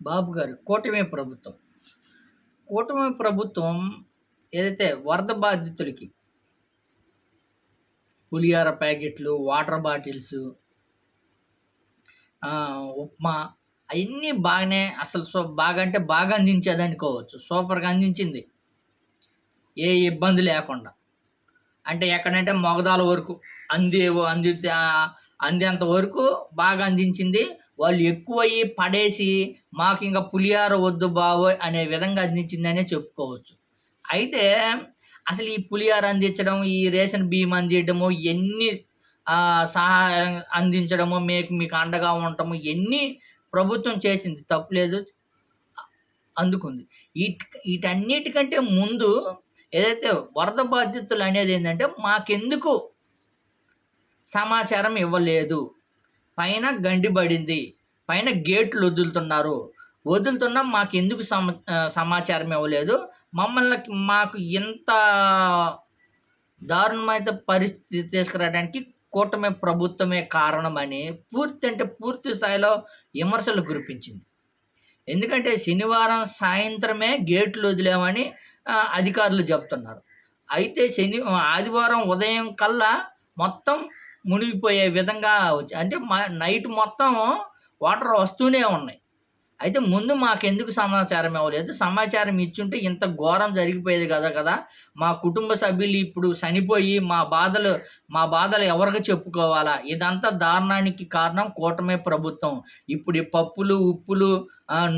బాబు గారు కూటమి ప్రభుత్వం. కూటమి ప్రభుత్వం ఏదైతే వరద బాధితులకి పులిహార ప్యాకెట్లు వాటర్ బాటిల్స్ ఉప్మా అవన్నీ బాగానే అసలు సో బాగా అంటే బాగా అందించేది అనుకోవచ్చు. సూపర్గా అందించింది. ఏ ఇబ్బంది లేకుండా. అంటే ఎక్కడంటే మొగదాల వరకు అంది అంది అందేంత వరకు బాగా అందించింది. వాళ్ళు ఎక్కువయ్యి పడేసి మాకు ఇంకా పులిహార వద్దు బావోయ్ అనే విధంగా అందించిందనే చెప్పుకోవచ్చు. అయితే అసలు ఈ పులిహార అందించడం ఈ రేషన్ బియ్యం అందించడము ఎన్ని సహాయం అందించడము మీకు మీకు అండగా ఉండటము ఎన్ని ప్రభుత్వం చేసింది తప్పులేదు. అందుకుంది. వీటి వీటన్నిటికంటే ముందు ఏదైతే వరద బాధ్యతలు అనేది ఏంటంటే మాకెందుకు సమాచారం ఇవ్వలేదు. పైన గండిబడింది పైన గేట్లు వదులుతున్నారు. వదులుతున్నా మాకు ఎందుకు సమా సమాచారం ఇవ్వలేదు. మమ్మల్ని మాకు ఎంత దారుణమైన పరిస్థితి తీసుకురావడానికి కూటమి ప్రభుత్వమే కారణమని పూర్తి అంటే పూర్తి స్థాయిలో విమర్శలు కురిపించింది. ఎందుకంటే శనివారం సాయంత్రమే గేట్లు వదిలేమని అధికారులు చెప్తున్నారు. అయితే శని ఆదివారం ఉదయం కల్లా మొత్తం మునిగిపోయే విధంగా అంటే నైట్ మొత్తం వాటర్ వస్తూనే ఉన్నాయి. అయితే ముందు మాకెందుకు సమాచారం ఇవ్వలేదు? సమాచారం ఇచ్చుంటే ఇంత ఘోరం జరిగిపోయేది కదా కదా? మా కుటుంబ సభ్యులు ఇప్పుడు చనిపోయి మా బాధలు మా బాధలు ఎవరికి చెప్పుకోవాలా? ఇదంతా దారుణానికి కారణం కూటమి ప్రభుత్వం. ఇప్పుడు పప్పులు ఉప్పులు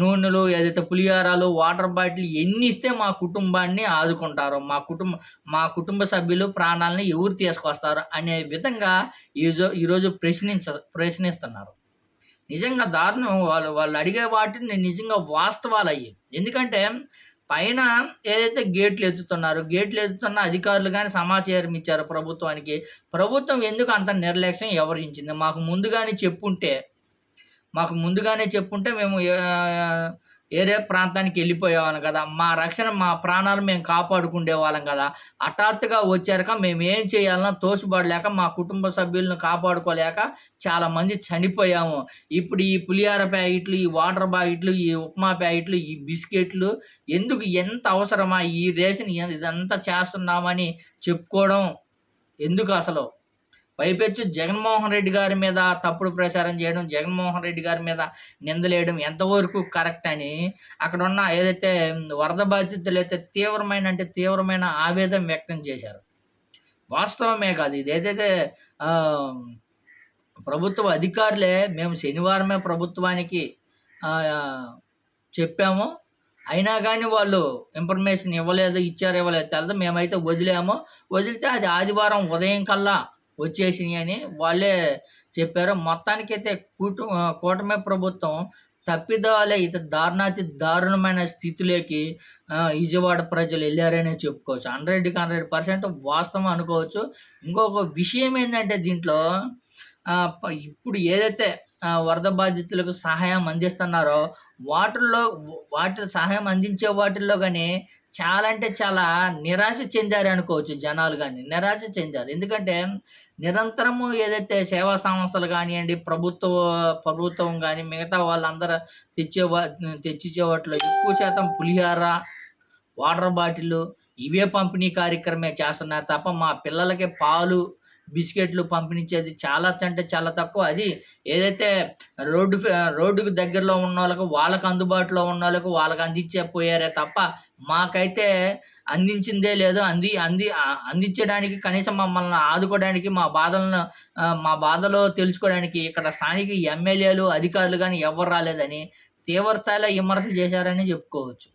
నూనెలు ఏదైతే పులిహారాలు వాటర్ బాటిల్ ఎన్ని ఇస్తే మా కుటుంబాన్ని ఆదుకుంటారు? మా కుటుంబ మా కుటుంబ సభ్యులు ప్రాణాలని ఎవరు తీసుకొస్తారు? అనే విధంగా ఈరోజు ఈరోజు ప్రశ్నించ ప్రశ్నిస్తున్నారు. నిజంగా దారుణం. వాళ్ళు వాళ్ళు అడిగే వాటిని నిజంగా వాస్తవాలు అయ్యి ఎందుకంటే పైన ఏదైతే గేట్లు ఎత్తుతున్నారో గేట్లు ఎత్తుతున్న అధికారులు కానీ సమాచారం ఇచ్చారు ప్రభుత్వానికి. ప్రభుత్వం ఎందుకు అంత నిర్లక్ష్యం ఎవరించింది? మాకు ముందుగానే చెప్పుంటే మాకు ముందుగానే చెప్పుంటే మేము ఏరే ప్రాంతానికి వెళ్ళిపోయేవాళ్ళం కదా. మా రక్షణ మా ప్రాణాలు మేము కాపాడుకునే వాళ్ళం కదా. హఠాత్తుగా వచ్చాక మేము ఏం చేయాలన్నా తోసిపడలేక మా కుటుంబ సభ్యులను కాపాడుకోలేక చాలా మంది చనిపోయాము. ఇప్పుడు ఈ పులిహార ప్యాకెట్లు ఈ వాటర్ ప్యాకెట్లు ఈ ఉప్మా ప్యాకెట్లు ఈ బిస్కెట్లు ఎందుకు ఎంత అవసరమా? ఈ రేషన్ ఇదంతా చేస్తున్నామని చెప్పుకోవడం ఎందుకు అసలు? పైపెచ్చు జగన్మోహన్ రెడ్డి గారి మీద తప్పుడు ప్రచారం చేయడం జగన్మోహన్ రెడ్డి గారి మీద నిందలేయడం ఎంతవరకు కరెక్ట్ అని అక్కడ ఉన్న ఏదైతే వరద బాధితులు అయితే తీవ్రమైన అంటే తీవ్రమైన ఆవేదన వ్యక్తం చేశారు. వాస్తవమే కాదు ఇది ఏదైతే ప్రభుత్వ అధికారులే మేము శనివారమే ప్రభుత్వానికి చెప్పాము. అయినా కానీ వాళ్ళు ఇన్ఫర్మేషన్ ఇవ్వలేదు ఇచ్చారు ఇవ్వలేదు. తెలదు మేమైతే వదిలాము. వదిలితే అది ఆదివారం ఉదయం కల్లా వచ్చేసినాయి అని వాళ్ళే చెప్పారు. మొత్తానికైతే కూట ఆ, కూటమి ప్రభుత్వం తప్పిదాలే ఇత దారుణాతి దారుణమైన స్థితిలోకి విజయవాడ ప్రజలు వెళ్ళారనే చెప్పుకోవచ్చు. హండ్రెడ్కి హండ్రెడ్ పర్సెంట్ వాస్తవం అనుకోవచ్చు. ఇంకొక విషయం ఏంటంటే దీంట్లో ఇప్పుడు ఏదైతే వరద బాధితులకు సహాయం అందిస్తున్నారో వాటిల్లో వాటి సహాయం అందించే వాటిల్లో కానీ చాలా అంటే చాలా నిరాశ చెందారు అనుకోవచ్చు జనాలు కానీ నిరాశ చెందారు. ఎందుకంటే నిరంతరము ఏదైతే సేవా సంస్థలు కానివ్వండి ప్రభుత్వ ప్రభుత్వం కానీ మిగతా వాళ్ళందరూ తెచ్చే తెచ్చిచ్చే వాటిలో ఎక్కువ శాతం పులిహార వాటర్ బాటిల్ ఇవే పంపిణీ కార్యక్రమే చేస్తున్నారు తప్ప మా పిల్లలకి పాలు బిస్కెట్లు పంపించేది చాలా అంటే చాలా తక్కువ. అది ఏదైతే రోడ్డు రోడ్డుకు దగ్గరలో ఉన్న వాళ్ళకు వాళ్ళకు అందుబాటులో ఉన్న వాళ్ళకు వాళ్ళకి అందించే పోయారే తప్ప మాకైతే అందించిందే లేదు. అంది అంది అందించడానికి కనీసం మమ్మల్ని ఆదుకోవడానికి మా బాధలను మా బాధలో తెలుసుకోవడానికి ఇక్కడ స్థానిక ఎమ్మెల్యేలు అధికారులు కానీ ఎవరు రాలేదని తీవ్ర స్థాయిలో విమర్శలు చేశారని చెప్పుకోవచ్చు.